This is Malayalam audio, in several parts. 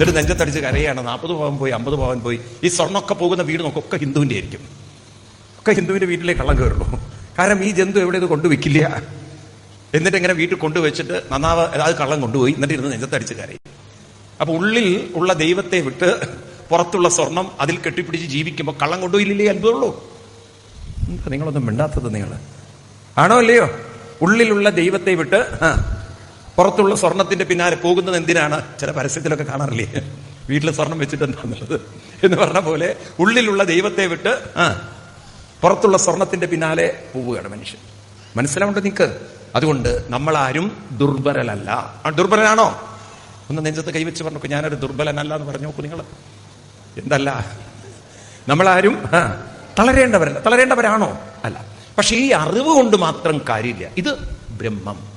എന്നിട്ട് നെഞ്ചത്തടിച്ച് കരയാണ്. നാൽപ്പത് പവൻ പോയി അമ്പത് പവൻ പോയി. ഈ സ്വർണമൊക്കെ പോകുന്ന വീട് നോക്കും ഒക്കെ ഹിന്ദുവിന്റെ ആയിരിക്കും. ഒക്കെ ഹിന്ദുവിന്റെ വീട്ടിലേക്ക് കള്ളം കയറുള്ളൂ കാരണം ഈ ജന്തു എവിടെ ഇത് കൊണ്ടുവെക്കില്ല എന്നിട്ട് ഇങ്ങനെ വീട്ടിൽ കൊണ്ടുവച്ചിട്ട് നന്നാവ് അത് കള്ളം കൊണ്ടുപോയി എന്നിട്ട് ഇരുന്ന് നെഞ്ചത്തടിച്ച് കരയും. അപ്പൊ ഉള്ളിൽ ഉള്ള ദൈവത്തെ വിട്ട് പുറത്തുള്ള സ്വർണം അതിൽ കെട്ടിപ്പിടിച്ച് ജീവിക്കുമ്പോൾ കള്ളം കൊണ്ടുപോയില്ലേ അത്ഭുതമുള്ളൂ. നിങ്ങളൊന്നും മിണ്ടാത്തത് നിങ്ങൾ? ആണോ അല്ലയോ ഉള്ളിലുള്ള ദൈവത്തെ വിട്ട് പുറത്തുള്ള സ്വർണത്തിന്റെ പിന്നാലെ പോകുന്നത് എന്തിനാണ്? ചില പരസ്യത്തിലൊക്കെ കാണാറില്ലേ? വീട്ടിൽ സ്വർണം വെച്ചിട്ട് എന്താന്നുള്ളത് എന്ന് പറഞ്ഞ പോലെ ഉള്ളിലുള്ള ദൈവത്തെ വിട്ട് ആ പുറത്തുള്ള സ്വർണത്തിന്റെ പിന്നാലെ പോവുകയാണ് മനുഷ്യൻ. മനസ്സിലാവുണ്ട് നിക്ക് അതുകൊണ്ട് നമ്മളാരും ദുർബലല്ല ആ ദുർബലനാണോ ഒന്ന് നെഞ്ചത്ത് കൈവച്ച് പറഞ്ഞപ്പോ ഞാനൊരു ദുർബലനല്ല എന്ന് പറഞ്ഞു നോക്കൂ നിങ്ങൾ എന്തല്ല? നമ്മളാരും തളരേണ്ടവരല്ല. തളരേണ്ടവരാണോ? അല്ല. പക്ഷെ ഈ അറിവ് കൊണ്ട് മാത്രം കാര്യമില്ല. ഇത് ബ്രഹ്മം.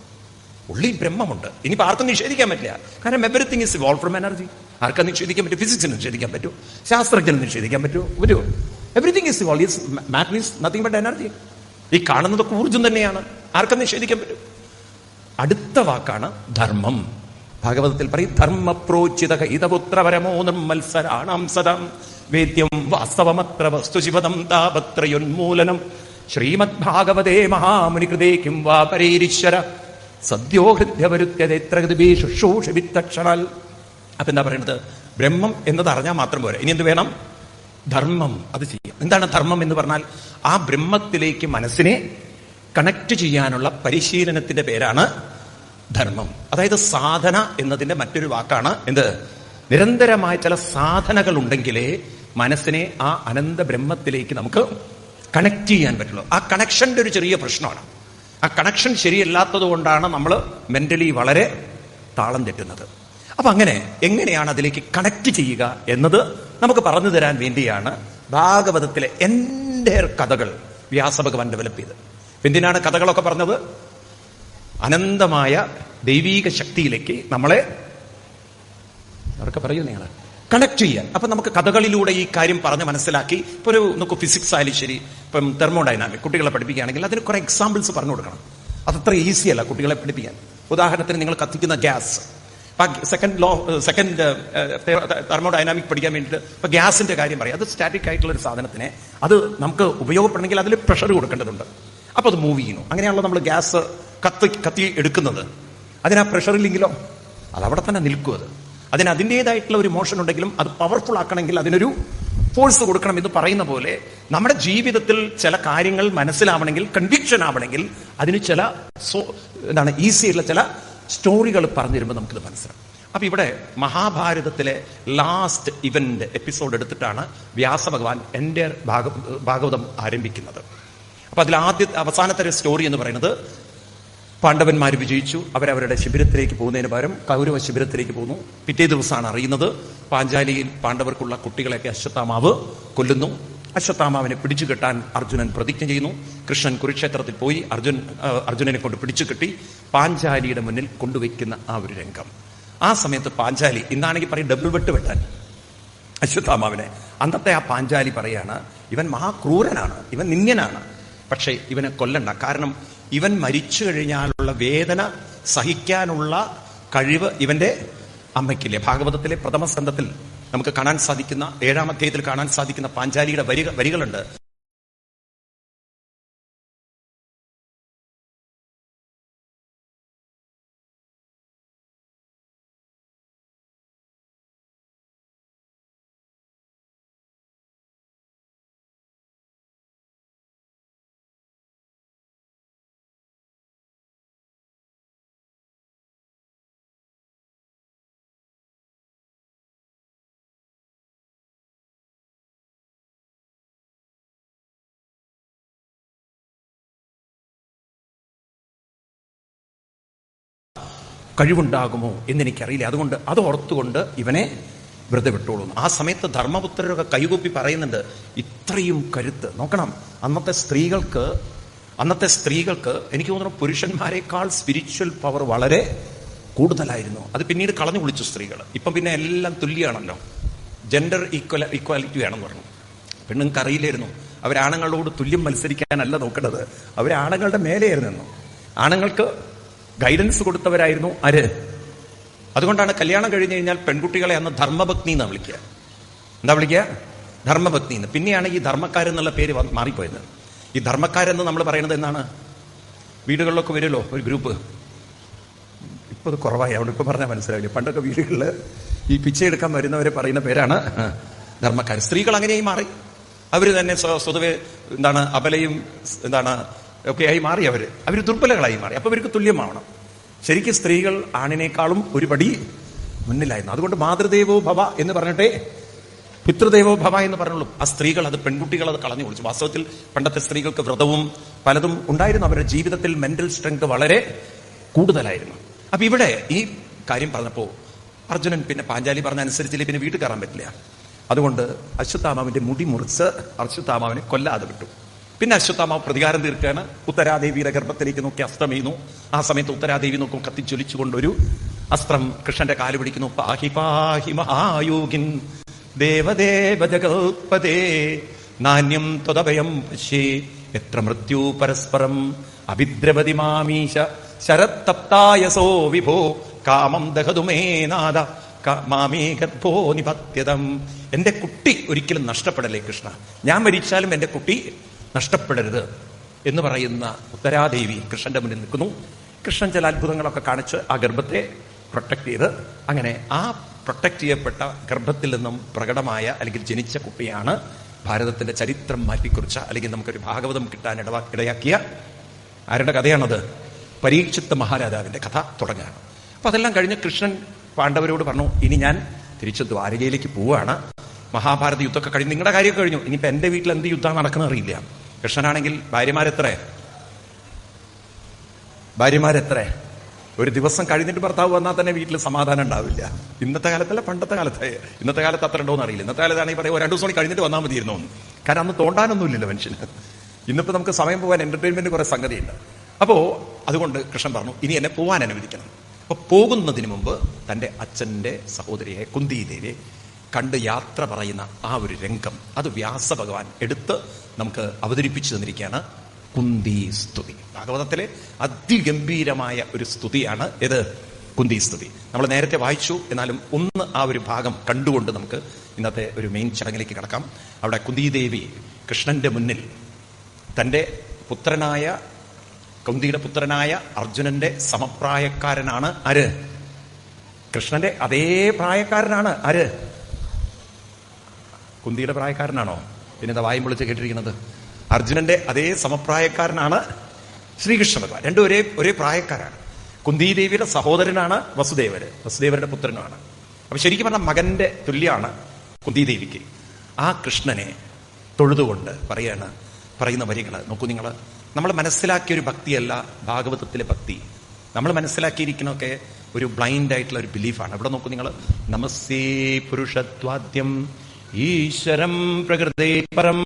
ഉള്ളിൽ ബ്രഹ്മമുണ്ട്. ഇനിയിപ്പോൾ ആർക്കും നിഷേധിക്കാൻ പറ്റില്ല. കാരണം everything is evolve from energy ആർക്കും നിഷേധിക്കാൻ പറ്റും? ഫിസിക്സിന് നിഷേധിക്കാൻ പറ്റും. ശാസ്ത്രജ്ഞന് നിഷേധിക്കാൻ പറ്റും? ഒരു everything is evolve is matter is nothing but energy ഈ കാണുന്നതൊക്കെ ഊർജം തന്നെയാണ്. ആർക്കും നിഷേധിക്കാൻ പറ്റും? അടുത്ത വാക്കാണ് ധർമ്മം. ഭാഗവതത്തിൽ പറയും ധർമ്മപ്രോചിത ഇതപുത്രപരമോ നിർമ്മത്സരാണാം സദാം. വേദ്യം വാസ്തവമത്ര വസ്തുശിവതം താപത്രയോന്മൂലനം ശ്രീമദ് ഭാഗവതേ മഹാമുനികൃതേ കിം വാ പരേരീശ്വര സദ്യോ ഹൃദ്യവരുത്യതെത്ര ശുശ്രൂഷ വിത്തക്ഷണാൽ. അപ്പൊ എന്താ പറയുന്നത് ബ്രഹ്മം എന്നത് അറിഞ്ഞാൽ മാത്രം പോരെ. ഇനി എന്ത് വേണം? ധർമ്മം അത് ചെയ്യാം. എന്താണ് ധർമ്മം എന്ന് പറഞ്ഞാൽ ആ ബ്രഹ്മത്തിലേക്ക് മനസ്സിനെ കണക്ട് ചെയ്യാനുള്ള പരിശീലനത്തിന്റെ പേരാണ് ധർമ്മം. അതായത് സാധന എന്നതിന്റെ മറ്റൊരു വാക്കാണ് എന്ത്? നിരന്തരമായ ചില സാധനകൾ ഉണ്ടെങ്കിലേ മനസ്സിനെ ആ അനന്ത ബ്രഹ്മത്തിലേക്ക് നമുക്ക് കണക്ട് ചെയ്യാൻ പറ്റുള്ളൂ. ആ കണക്ഷന്റെ ഒരു ചെറിയ പ്രശ്നമാണ്. ആ കണക്ഷൻ ശരിയല്ലാത്തത് കൊണ്ടാണ് നമ്മൾ മെന്റലി വളരെ താളം തെറ്റുന്നത്. അപ്പൊ അങ്ങനെ എങ്ങനെയാണ് അതിലേക്ക് കണക്ട് ചെയ്യുക എന്നത് നമുക്ക് പറഞ്ഞു തരാൻ വേണ്ടിയാണ് ഭാഗവതത്തിലെ എന്റെ കഥകൾ വ്യാസഭഗവാൻ ഡെവലപ്പ് ചെയ്ത് എന്തിനാണ് കഥകളൊക്കെ പറഞ്ഞത്? അനന്തമായ ദൈവീക ശക്തിയിലേക്ക് നമ്മളെ അവർക്ക് പറയൂ നിങ്ങൾ കണക്ട് ചെയ്യാൻ. അപ്പൊ നമുക്ക് കഥകളിലൂടെ ഈ കാര്യം പറഞ്ഞ് മനസ്സിലാക്കി. ഇപ്പൊ ഒരു നമുക്ക് ഫിസിക്സ് ആയാലും ശരി ഇപ്പം തെർമോഡൈനാമിക് കുട്ടികളെ പഠിപ്പിക്കുകയാണെങ്കിൽ അതിന് കുറെ എക്സാമ്പിൾസ് പറഞ്ഞു കൊടുക്കണം. അതത്ര ഈസി അല്ല കുട്ടികളെ പഠിപ്പിക്കാൻ. ഉദാഹരണത്തിന് നിങ്ങൾ കത്തിക്കുന്ന gas. Second law second thermodynamic പഠിക്കാൻ വേണ്ടിയിട്ട് ഇപ്പൊ ഗ്യാസിന്റെ കാര്യം പറയാം. അത് സ്റ്റാറ്റിക് ആയിട്ടുള്ള ഒരു സാധനത്തിനെ അത് നമുക്ക് ഉപയോഗപ്പെടണമെങ്കിൽ അതിൽ പ്രഷർ കൊടുക്കേണ്ടതുണ്ട്. അപ്പൊ അത് മൂവ് ചെയ്യുന്നു. അങ്ങനെയാണല്ലോ നമ്മൾ ഗ്യാസ് കത്തി കത്തി എടുക്കുന്നത്. അതിനാ പ്രഷർ ഇല്ലെങ്കിലോ? അത് അവിടെ തന്നെ നിൽക്കും അത്. അതിന് അതിന്റെതായിട്ടുള്ള ഒരു മോഷൻ ഉണ്ടെങ്കിലും അത് പവർഫുൾ ആക്കണമെങ്കിൽ അതിനൊരു ഫോഴ്സ് കൊടുക്കണം എന്ന് പറയുന്ന പോലെ നമ്മുടെ ജീവിതത്തിൽ ചില കാര്യങ്ങൾ മനസ്സിലാവണമെങ്കിൽ കൺവിക്ഷൻ ആവണമെങ്കിൽ അതിന് ചില സോ എന്താണ് ഈസി ആയിട്ടുള്ള ചില സ്റ്റോറികൾ പറഞ്ഞു തരുമ്പോൾ നമുക്കിത് മനസ്സിലാവും. അപ്പൊ ഇവിടെ മഹാഭാരതത്തിലെ ലാസ്റ്റ് ഇവന്റ് എപ്പിസോഡ് എടുത്തിട്ടാണ് വ്യാസഭഗവാൻ എന്റെ ഭാഗ ഭാഗവതം ആരംഭിക്കുന്നത്. അപ്പൊ അതിൽ ആദ്യ അവസാനത്തെ സ്റ്റോറി എന്ന് പറയുന്നത് പാണ്ഡവന്മാർ വിജയിച്ചു. അവരവരുടെ ശിബിരത്തിലേക്ക് പോകുന്നതിന് പകരം കൗരവ ശിബിരത്തിലേക്ക് പോകുന്നു. പിറ്റേ ദിവസമാണ് അറിയുന്നത്. പാഞ്ചാലിയിൽ പാണ്ഡവർക്കുള്ള കുട്ടികളെയൊക്കെ അശ്വത്ഥാമാവ് കൊല്ലുന്നു. അശ്വത്ഥാമാവിനെ പിടിച്ചു കെട്ടാൻ അർജുനൻ പ്രതിജ്ഞ ചെയ്യുന്നു. കൃഷ്ണൻ കുരുക്ഷേത്രത്തിൽ പോയി അർജുൻ അർജുനനെ കൊണ്ട് പിടിച്ചു കെട്ടി പാഞ്ചാലിയുടെ മുന്നിൽ കൊണ്ടുവയ്ക്കുന്ന ആ ഒരു രംഗം. ആ സമയത്ത് പാഞ്ചാലി ഇന്നാണെങ്കിൽ പറയും ഡബിൾ വെട്ട് വെട്ടാൻ. അശ്വത്ഥാമാവിനെ അന്നത്തെ ആ പാഞ്ചാലി പറയാണ് ഇവൻ മഹാക്രൂരനാണ്. ഇവൻ നിന്യനാണ് പക്ഷേ ഇവനെ കൊല്ലണ്ട. കാരണം ഇവൻ മരിച്ചു കഴിഞ്ഞാലുള്ള വേദന സഹിക്കാനുള്ള കഴിവ് ഇവന്റെ അമ്മയ്ക്കില്ലേ. ഭാഗവതത്തിലെ പ്രഥമ സ്കന്ധത്തിൽ നമുക്ക് കാണാൻ സാധിക്കുന്ന ഏഴാം അധ്യായത്തിൽ കാണാൻ സാധിക്കുന്ന പാഞ്ചാലിയുടെ വരിക വരികളുണ്ട്. കഴിവുണ്ടാകുമോ എന്നെനിക്കറിയില്ല. അതുകൊണ്ട് അത് ഓർത്തുകൊണ്ട് ഇവനെ വെറുതെ വിട്ടോളൂ. ആ സമയത്ത് ധർമ്മപുത്രരൊക്കെ കൈകൂപ്പി പറയുന്നുണ്ട് ഇത്രയും കരുത്ത്. നോക്കണം അന്നത്തെ സ്ത്രീകൾക്ക് അന്നത്തെ സ്ത്രീകൾക്ക് എനിക്ക് തോന്നുന്നു പുരുഷന്മാരെക്കാൾ സ്പിരിച്വൽ പവർ വളരെ കൂടുതലായിരുന്നു. അത് പിന്നീട് കളഞ്ഞു വിളിച്ചു സ്ത്രീകൾ. ഇപ്പം പിന്നെ എല്ലാം തുല്യമാണല്ലോ. ജെൻഡർ ഈക്വൽ ഈക്വാലിറ്റി വേണമെന്ന് പറഞ്ഞു. പെണ്ണുങ്ങൾക്ക് അറിയില്ലായിരുന്നു അവരാണുങ്ങളോട് തുല്യം മത്സരിക്കാനല്ല നോക്കേണ്ടത് അവരാണുങ്ങളുടെ മേലെയായിരുന്നു ആണുങ്ങൾക്ക് ഗൈഡൻസ് കൊടുത്തവരായിരുന്നു ആര്? അതുകൊണ്ടാണ് കല്യാണം കഴിഞ്ഞു കഴിഞ്ഞാൽ പെൺകുട്ടികളെ അന്ന് ധർമ്മഭക്തി എന്നാണ് വിളിക്കുക. എന്താ വിളിക്കുക? ധർമ്മഭക്തി എന്ന്. പിന്നെയാണ് ഈ ധർമ്മക്കാരെന്നുള്ള പേര് മാറിപ്പോയത്. ഈ ധർമ്മക്കാരെന്ന് നമ്മൾ പറയുന്നത് എന്നാണ് വീടുകളിലൊക്കെ വരുമല്ലോ ഒരു ഗ്രൂപ്പ്. ഇപ്പൊ അത് കുറവായി. അവിടെ ഇപ്പൊ പറഞ്ഞാൽ മനസ്സിലാവില്ല. പണ്ടൊക്കെ വീടുകളിൽ ഈ പിച്ച എടുക്കാൻ വരുന്നവരെ പറയുന്ന പേരാണ് ധർമ്മക്കാർ. സ്ത്രീകൾ അങ്ങനെയും മാറി. അവർ തന്നെ സ്വതവേ എന്താണ് അബലയും എന്താണ് ഒക്കെ ആയി മാറി അവർ. അവർ ദുർബലകളായി മാറി. അപ്പൊ അവർക്ക് തുല്യമാവണം. ശരിക്കും സ്ത്രീകൾ ആണിനേക്കാളും ഒരുപടി മുന്നിലായിരുന്നു. അതുകൊണ്ട് മാതൃദേവോ ഭവ എന്ന് പറഞ്ഞിട്ടേ പിതൃദേവോ ഭവ എന്ന് പറഞ്ഞുള്ളൂ. ആ സ്ത്രീകൾ അത് പെൺകുട്ടികൾ അത് കളഞ്ഞു കുളിച്ചു. വാസ്തവത്തിൽ പണ്ടത്തെ സ്ത്രീകൾക്ക് വ്രതവും പലതും ഉണ്ടായിരുന്നു. അവരുടെ ജീവിതത്തിൽ മെന്റൽ സ്ട്രെങ്ത് വളരെ കൂടുതലായിരുന്നു. അപ്പൊ ഇവിടെ ഈ കാര്യം പറഞ്ഞപ്പോ അർജുനൻ പിന്നെ പാഞ്ചാലി പറഞ്ഞ അനുസരിച്ചില്ലേ പിന്നെ വീട്ടിൽ കയറാൻ പറ്റില്ല. അതുകൊണ്ട് അശ്വത്ഥാമാവിന്റെ മുടി മുറിച്ച് അശ്വത്ഥാമാവിനെ കൊല്ലാതെ വിട്ടു. പിന്നെ അശ്വത്ഥാമാവ് പ്രതികാരം തീർക്കുകയാണ് ഉത്തരാദേവിയുടെ ഗർഭത്തിലേക്ക് നോക്കി അസ്തമീന്നു ആ സമയത്ത് ഉത്തരാദേവി നോക്കും കത്തിച്ചൊലിച്ചുകൊണ്ടൊരു അസ്ത്രം കൃഷ്ണന്റെ കാൽ പിടിക്കുന്നു. പാഹി പാഹി മഹായോഗിൻ. ദേവദേവ ജഗൽപതേ നാന്യം ത്വതഭയം പശ്യേ. എത്ര മൃത്യു പരസ്പരം? അഭിദ്രവതി മാമീശ. ശരത്തപ്തായസോ വിഭോ. കാമം ദഹതുമേനാഥ നാദ ഗർഭോ നിപത്യതം. എന്റെ കുട്ടി ഒരിക്കലും നഷ്ടപ്പെടലേ കൃഷ്ണ? ഞാൻ മരിച്ചാലും എന്റെ കുട്ടി നഷ്ടപ്പെടരുത് എന്ന് പറയുന്ന ഉത്തരാദേവി കൃഷ്ണന്റെ മുന്നിൽ നിൽക്കുന്നു. കൃഷ്ണൻ ചില അത്ഭുതങ്ങളൊക്കെ കാണിച്ച് ആ ഗർഭത്തെ പ്രൊട്ടക്ട് ചെയ്ത് അങ്ങനെ ആ പ്രൊട്ടക്ട് ചെയ്യപ്പെട്ട ഗർഭത്തിൽ നിന്നും പ്രകടമായ അല്ലെങ്കിൽ ജനിച്ച കുട്ടിയാണ് ഭാരതത്തിന്റെ ചരിത്രം മാറ്റിക്കുറിച്ച അല്ലെങ്കിൽ നമുക്കൊരു ഭാഗവതം കിട്ടാൻ ഇടവാ ഇടയാക്കിയ ആരുടെ കഥയാണത്? പരീക്ഷിത്ത മഹാരാജാവിന്റെ കഥ തുടങ്ങുകയാണ് അപ്പൊ അതെല്ലാം കഴിഞ്ഞ് കൃഷ്ണൻ പാണ്ഡവരോട് പറഞ്ഞു ഇനി ഞാൻ തിരിച്ച് ദ്വാരകയിലേക്ക് പോവുകയാണ്. മഹാഭാരത യുദ്ധമൊക്കെ കഴിഞ്ഞ് നിങ്ങളുടെ കാര്യമൊക്കെ കഴിഞ്ഞു. ഇനിയിപ്പോൾ എന്റെ വീട്ടിൽ എന്ത് യുദ്ധം നടക്കുന്ന അറിയില്ല കൃഷ്ണനാണെങ്കിൽ ഭാര്യമാരെത്ര? ഭാര്യമാരെത്ര? ഒരു ദിവസം കഴിഞ്ഞിട്ട് ഭർത്താവ് വന്നാൽ തന്നെ വീട്ടിൽ സമാധാനം ഉണ്ടാവില്ല. ഇന്നത്തെ കാലത്തല്ല പണ്ടത്തെ കാലത്തെ. ഇന്നത്തെ കാലത്ത് അത്ര ഉണ്ടോന്ന് അറിയില്ല. ഇന്നത്തെ കാലത്താണെങ്കിൽ പറയാം രണ്ടു ദിവസം കഴിഞ്ഞിട്ട് വന്നാൽ മതിയിരുന്നു. കാരണം അന്ന് തോണ്ടാനൊന്നുമില്ലല്ലോ മനുഷ്യന്. ഇന്നിപ്പോ നമുക്ക് സമയം പോകാൻ എന്റർടൈൻമെന്റ് കുറെ സംഗതിയുണ്ട്. അപ്പോ അതുകൊണ്ട് കൃഷ്ണൻ പറഞ്ഞു ഇനി എന്നെ പോകാൻ അനുവദിക്കണം. അപ്പൊ പോകുന്നതിന് മുമ്പ് തന്റെ അച്ഛന്റെ സഹോദരിയെ കുന്തിദേവിയെ കണ്ട് യാത്ര പറയുന്ന ആ ഒരു രംഗം അത് വ്യാസഭഗവാൻ എടുത്ത് നമുക്ക് അവതരിപ്പിച്ചു തന്നിരിക്കുകയാണ്. കുന്തി സ്തുതി. ഭാഗവതത്തിലെ അതിഗംഭീരമായ ഒരു സ്തുതിയാണ് ഇത്. കുന്തി സ്തുതി. നമ്മൾ നേരത്തെ വായിച്ചു എന്നാലും ഒന്ന് ആ ഒരു ഭാഗം കണ്ടുകൊണ്ട് നമുക്ക് ഇന്നത്തെ ഒരു മെയിൻ ചടങ്ങിലേക്ക് കിടക്കാം. അവിടെ കുന്തിദേവി കൃഷ്ണന്റെ മുന്നിൽ തന്റെ പുത്രനായ കുന്തിയുടെ പുത്രനായ അർജുനന്റെ സമപ്രായക്കാരനാണ് ആര്? കൃഷ്ണന്റെ അതേ പ്രായക്കാരനാണ് ആര്? കുന്തിയുടെ പ്രായക്കാരനാണോ? പിന്നെ വായും വിളിച്ച് കേട്ടിരിക്കുന്നത്? അർജുനന്റെ അതേ സമപ്രായക്കാരനാണ് ശ്രീകൃഷ്ണ ഭഗവാൻ. രണ്ടും ഒരേ ഒരേ പ്രായക്കാരാണ്. കുന്തിദേവിയുടെ സഹോദരനാണ് വസുദേവര്. വസുദേവരുടെ പുത്രനുമാണ്. അപ്പൊ ശരിക്കും പറഞ്ഞ മകന്റെ തുല്യാണ് കുന്തിദേവിക്ക്. ആ കൃഷ്ണനെ തൊഴുതുകൊണ്ട് പറയാണ് പറയുന്ന വരികൾ നോക്കൂ നിങ്ങൾ നമ്മൾ മനസ്സിലാക്കിയ ഒരു ഭക്തിയല്ല ഭാഗവതത്തിലെ ഭക്തി. നമ്മൾ മനസ്സിലാക്കിയിരിക്കുന്നൊക്കെ ഒരു ബ്ലൈൻഡ് ആയിട്ടുള്ള ഒരു ബിലീഫാണ് ഇവിടെ നോക്കൂ നിങ്ങൾ നമസ്തേ പുരുഷത്വാദ്യം ஈஸ்வரம் பிரகிருதே பரம்.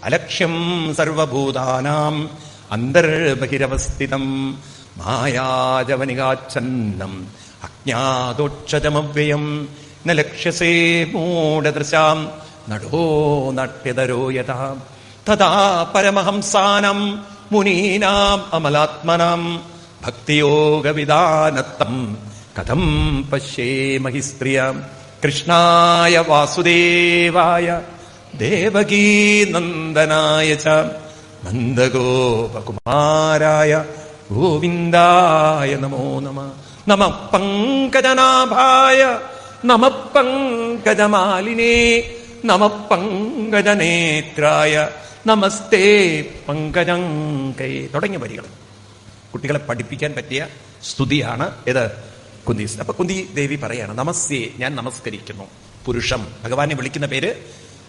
அலட்சியம் சர்வபூதானாம். அந்தர் பகிரவஸ்திதம் மாயாஜவனிகாச்சன்னம். அஜாதோட்சதமவ்யயம் ந லட்சசே மூடதிருஷாம் நடோ நாட்டியதரோ யதா. ததா பரமஹம்சானம். முனீனாம் அமலாத்மனாம். பக்தியோக விதானத்தம் கதம் பஷ்யே மகிஸ்திரியாம். കൃഷ്ണായ വാസുദേവായ ദേവകീ നന്ദനായ ച നന്ദഗോപകുമാരായ ഗോവിന്ദായ നമോ നമ നമ പങ്കജനാഭായ നമ പങ്കജമാലിനേ നമ പങ്കജനേത്രായ നമസ്തേ പങ്കജങ്കേ തുടങ്ങിയ വരികൾ കുട്ടികളെ പഠിപ്പിക്കാൻ പറ്റിയ സ്തുതിയാണ് ഇത്. കുന്തി അപ്പൊ കുന്തി ദേവി പറയാണ് നമസ്തേ ഞാൻ നമസ്കരിക്കുന്നു. പുരുഷം. ഭഗവാനെ വിളിക്കുന്ന പേര്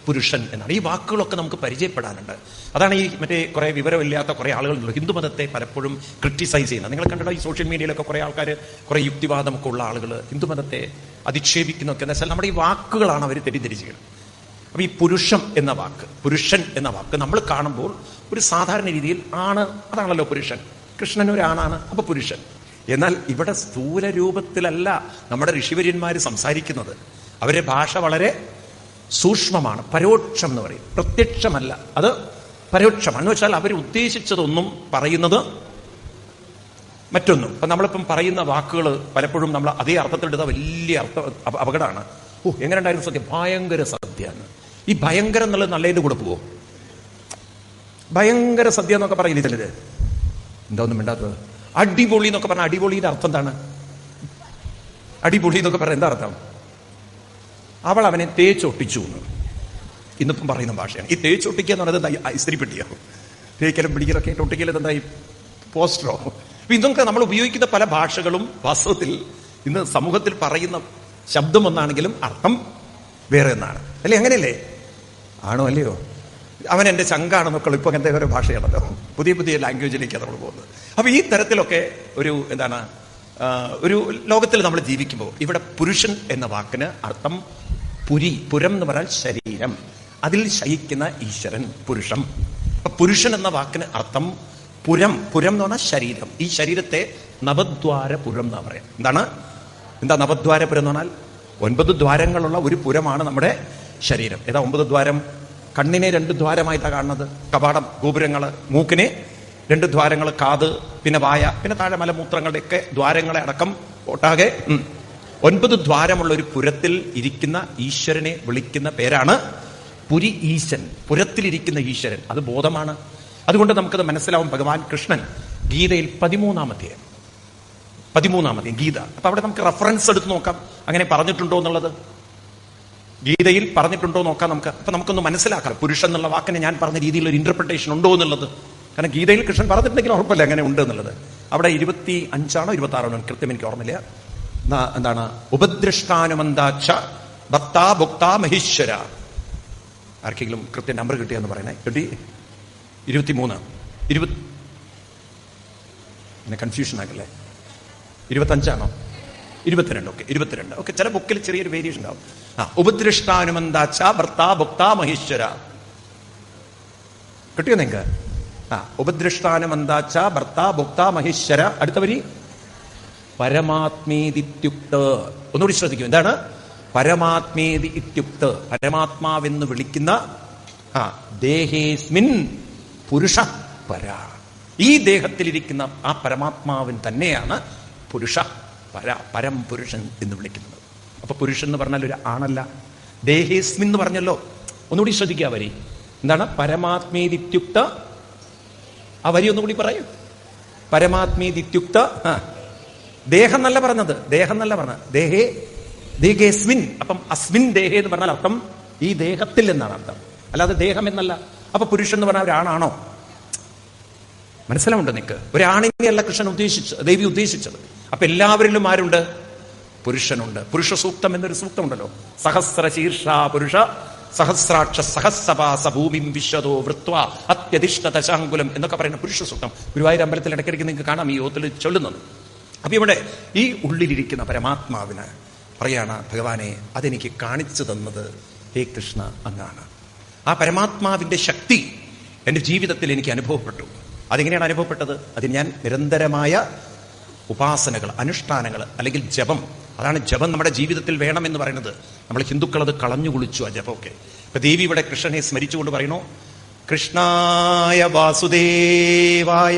പുരുഷൻ എന്നാണ്. ഈ വാക്കുകളൊക്കെ നമുക്ക് പരിചയപ്പെടാനുണ്ട്. അതാണ് ഈ മറ്റേ കുറെ വിവരമില്ലാത്ത കുറെ ഹിന്ദു മതത്തെ പലപ്പോഴും ക്രിട്ടിസൈസ് ചെയ്യുന്നത് നിങ്ങൾ കണ്ടോ ഈ സോഷ്യൽ മീഡിയയിലൊക്കെ കുറെ ആൾക്കാർ കുറെ യുക്തിവാദമൊക്കെ ഉള്ള ആളുകൾ ഹിന്ദു മതത്തെ അധിക്ഷേപിക്കുന്നൊക്കെ. എന്ന് വെച്ചാൽ നമ്മുടെ ഈ വാക്കുകളാണ് അവർ തെറ്റിദ്ധരിച്ചത് അപ്പൊ ഈ പുരുഷം എന്ന വാക്ക് പുരുഷൻ എന്ന വാക്ക് നമ്മൾ കാണുമ്പോൾ ഒരു സാധാരണ രീതിയിൽ ആണ് അതാണല്ലോ പുരുഷൻ. കൃഷ്ണൻ ഒരു ആണാണ് അപ്പൊ പുരുഷൻ. എന്നാൽ ഇവിടെ സ്ഥൂല രൂപത്തിലല്ല നമ്മുടെ ഋഷിവര്യന്മാർ സംസാരിക്കുന്നത്. അവരെ ഭാഷ വളരെ സൂക്ഷ്മമാണ് പരോക്ഷം എന്ന് പറയും. പ്രത്യക്ഷമല്ല. അത് പരോക്ഷമാണ്. എന്ന് വെച്ചാൽ അവർ ഉദ്ദേശിച്ചതൊന്നും പറയുന്നത് മറ്റൊന്നും. ഇപ്പൊ നമ്മളിപ്പം പറയുന്ന വാക്കുകൾ പലപ്പോഴും നമ്മൾ അതേ അർത്ഥത്തിൽ എടുത്ത വലിയ അർത്ഥ അപ- അപകടമാണ്. ഓ എങ്ങനെ ഉണ്ടായിരുന്നു സത്യം? ഭയങ്കര സദ്യയാണ് ഈ ഭയങ്കരം എന്നുള്ളത് നല്ലതിന്റെ കൂടെ പോവോ? ഭയങ്കര സദ്യ എന്നൊക്കെ പറയില്ലേ ചിലര് എന്താ ഒന്നും മിണ്ടാത്തത്? അടിപൊളി എന്നൊക്കെ പറഞ്ഞ അടിപൊളിയുടെ അർത്ഥം എന്താണ്? അടിപൊളി എന്നൊക്കെ പറഞ്ഞ എന്താ അർത്ഥം? അവൾ അവനെ തേച്ചൊട്ടിച്ചു എന്ന് ഇന്നിപ്പം പറയുന്ന ഭാഷയാണ്. ഈ തേച്ചൊട്ടിക്കുക എന്ന് പറയുന്നത്? ഈ പെട്ടിയാവും തേക്കലും പിടിക്കലൊക്കെ ഒട്ടിക്കലും എന്തായി? പോസ്റ്ററോ? ഇതൊക്കെ നമ്മൾ ഉപയോഗിക്കുന്ന പല ഭാഷകളും വാസ്തവത്തിൽ ഇന്ന് സമൂഹത്തിൽ പറയുന്ന ശബ്ദം ഒന്നാണെങ്കിലും അർത്ഥം വേറെ ഒന്നാണ്. അല്ലേ? അങ്ങനെയല്ലേ? ആണോ അല്ലയോ? അവൻ എന്റെ ചങ്കാണെന്നൊക്കെ ഇപ്പൊ അങ്ങനത്തെ ഒരു ഭാഷയാണല്ലോ. പുതിയ പുതിയ ലാംഗ്വേജിലേക്കാണ് നമ്മൾ പോകുന്നത്. അപ്പൊ ഈ തരത്തിലൊക്കെ ഒരു എന്താണ് ഒരു ലോകത്തിൽ നമ്മൾ ജീവിക്കുമ്പോൾ ഇവിടെ പുരുഷൻ എന്ന വാക്കിന് അർത്ഥം പുരി പുരം എന്ന് പറഞ്ഞാൽ ശരീരം. അതിൽ ശയിക്കുന്ന ഈശ്വരൻ പുരുഷം. പുരുഷൻ എന്ന വാക്കിന് അർത്ഥം പുരം പുരം എന്ന് പറഞ്ഞാൽ ശരീരം. ഈ ശരീരത്തെ നവദ്വാരപുരം എന്നാ പറയാം. എന്താണ്? എന്താ നവദ്വാരപുരം എന്ന് പറഞ്ഞാൽ? ഒൻപത് ദ്വാരങ്ങളുള്ള ഒരു പുരമാണ് നമ്മുടെ ശരീരം. ഏതാ ഒമ്പത് ദ്വാരം? കണ്ണിനെ രണ്ട് ദ്വാരമായിട്ടാണ് കാണുന്നത്. കപാടം ഗോപുരങ്ങൾ മൂക്കിനെ രണ്ട് ദ്വാരങ്ങൾ കാത് പിന്നെ വായ പിന്നെ താഴെ മലമൂത്രങ്ങളുടെ ഒക്കെ ദ്വാരങ്ങളെ അടക്കം ഒട്ടാകെ. ഒൻപത് ദ്വാരമുള്ള ഒരു പുരത്തിൽ ഇരിക്കുന്ന ഈശ്വരനെ വിളിക്കുന്ന പേരാണ് പുരി ഈശൻ. പുരത്തിലിരിക്കുന്ന ഈശ്വരൻ. അത് ബോധമാണ്. അതുകൊണ്ട് നമുക്കത് മനസ്സിലാവും ഭഗവാൻ കൃഷ്ണൻ ഗീതയിൽ പതിമൂന്നാമത്തെ പതിമൂന്നാമത്തെ ഗീത. അപ്പൊ അവിടെ നമുക്ക് റെഫറൻസ് എടുത്ത് നോക്കാം. അങ്ങനെ പറഞ്ഞിട്ടുണ്ടോ എന്നുള്ളത്? ഗീതയിൽ പറഞ്ഞിട്ടുണ്ടോ നോക്കാം നമുക്ക്. അപ്പൊ നമുക്കൊന്ന് മനസ്സിലാക്കാം. പുരുഷൻ എന്നുള്ള വാക്കിനെ ഞാൻ പറഞ്ഞ രീതിയിൽ ഒരു ഇന്റർപ്രിട്ടേഷൻ ഉണ്ടോ എന്നുള്ളത്. കാരണം ഗീതയിൽ കൃഷ്ണൻ പറഞ്ഞിട്ടുണ്ടെങ്കിൽ ഉറപ്പല്ല അങ്ങനെ ഉണ്ട് എന്നുള്ളത്. അവിടെ ഇരുപത്തി അഞ്ചാണോ ഇരുപത്തി ആറാണോ കൃത്യം എനിക്ക് ഓർമ്മയില്ല. എന്താണ്? ഉപദ്രഷ്ടാനുമന്താച്ച ഭക്താ ഭുക്താ മഹീശ്വര. ആർക്കെങ്കിലും കൃത്യ നമ്പർ കിട്ടിയെന്ന് പറയണേ? ഇരുപത്തിമൂന്ന്. ഇരുപത്തി എന്നെ കൺഫ്യൂഷൻ ആക്കല്ലേ? ഇരുപത്തഞ്ചാണോ? ഇരുപത്തിരണ്ട്. ഓക്കെ ഇരുപത്തിരണ്ട്. ഓക്കെ ചില ബുക്കിൽ ചെറിയൊരു വേരിയേഷൻ ഉണ്ടാവും. ആ ഉപദൃഷ്ടാനുമന്താച്ച ഭർത്താ ഭുക്താ മഹീശ്വര. കിട്ടിയോ നിങ്ങക്ക് ആ ഉപദൃഷ്ടാനുമന്താച്ച ഭർത്ത ഭുക്ത മഹേശ്വര. അടുത്ത വരി. പരമാത്മേതിത്യുക്ത. ഒന്നുകൂടി ശ്രദ്ധിക്കും. എന്താണ്? പരമാത്മേതി ഇത്യുക്ത. പരമാത്മാവെന്ന് വിളിക്കുന്ന ആ ദേഹേസ്മിൻ പുരുഷ പര. ഈ ദേഹത്തിലിരിക്കുന്ന ആ പരമാത്മാവിൻ തന്നെയാണ് പുരുഷ പര പരം പുരുഷൻ എന്ന് വിളിക്കുന്നത്. അപ്പൊ പുരുഷൻ എന്ന് പറഞ്ഞാൽ ഒരു ആണല്ല. ദേഹേസ്മിൻ എന്ന് പറഞ്ഞല്ലോ. ഒന്നുകൂടി ശ്രദ്ധിക്കുക വരി. എന്താണ്? പരമാത്മേതിത്യുക്ത ആ വരി ഒന്നുകൂടി പറയൂ. പരമാത്മേതിത്യുക്ത ആ. ദേഹം എന്നല്ല പറഞ്ഞത്. ദേഹം എന്നല്ല പറഞ്ഞത്. ദേഹേ ദേഹേസ്മിൻ. അപ്പം അസ്മിൻ ദേഹേ എന്ന് പറഞ്ഞാൽ അർത്ഥം ഈ ദേഹത്തിൽ എന്നാണ് അർത്ഥം. അല്ലാതെ ദേഹം എന്നല്ല. അപ്പൊ പുരുഷൻ എന്ന് പറഞ്ഞാൽ ഒരാണാണോ? മനസ്സിലാവുണ്ട് നിക്ക് ഒരാണിനെയല്ല കൃഷ്ണൻ ഉദ്ദേശിച്ചത് ദേവി ഉദ്ദേശിച്ചത്. അപ്പൊ എല്ലാവരിലും ആരുണ്ട്? പുരുഷനുണ്ട്. പുരുഷ സൂക്തം എന്നൊരു സൂക്തമുണ്ടല്ലോ. സഹസ്ര ശീർഷ പുരുഷ സഹസ്രാക്ഷ സഹസ്രപാസ ഭൂമിം വിശ്വതോ വൃത്വ അത്യധിഷ്ഠ ദശാങ്കുലം എന്നൊക്കെ പറയുന്ന പുരുഷ സൂക്തം. ഗുരുവായൂർ അമ്പലത്തിൽ ഇടയ്ക്കിടയ്ക്ക് നിങ്ങൾക്ക് കാണാം ഈ യോഗത്തിൽ ചൊല്ലുന്നത്. അപ്പൊ ഇവിടെ ഈ ഉള്ളിലിരിക്കുന്ന പരമാത്മാവിന് പറയാണ് ഭഗവാനെ അതെനിക്ക് കാണിച്ചു തന്നത് ഹേ കൃഷ്ണ അങ്ങാണ്. ആ പരമാത്മാവിന്റെ ശക്തി എന്റെ ജീവിതത്തിൽ എനിക്ക് അനുഭവപ്പെട്ടു. അതെങ്ങനെയാണ് അനുഭവപ്പെട്ടത്? അതിന് ഞാൻ നിരന്തരമായ ഉപാസനകൾ അനുഷ്ഠാനങ്ങൾ അല്ലെങ്കിൽ ജപം അതാണ് ജപം നമ്മുടെ ജീവിതത്തിൽ വേണമെന്ന് പറയുന്നത്. നമ്മൾ ഹിന്ദുക്കൾ അത് കളഞ്ഞു കുളിച്ചു ആ ജപമൊക്കെ. ഇപ്പൊ ദേവി ഇവിടെ കൃഷ്ണനെ സ്മരിച്ചുകൊണ്ട് പറയണോ കൃഷ്ണായ വാസുദേവായ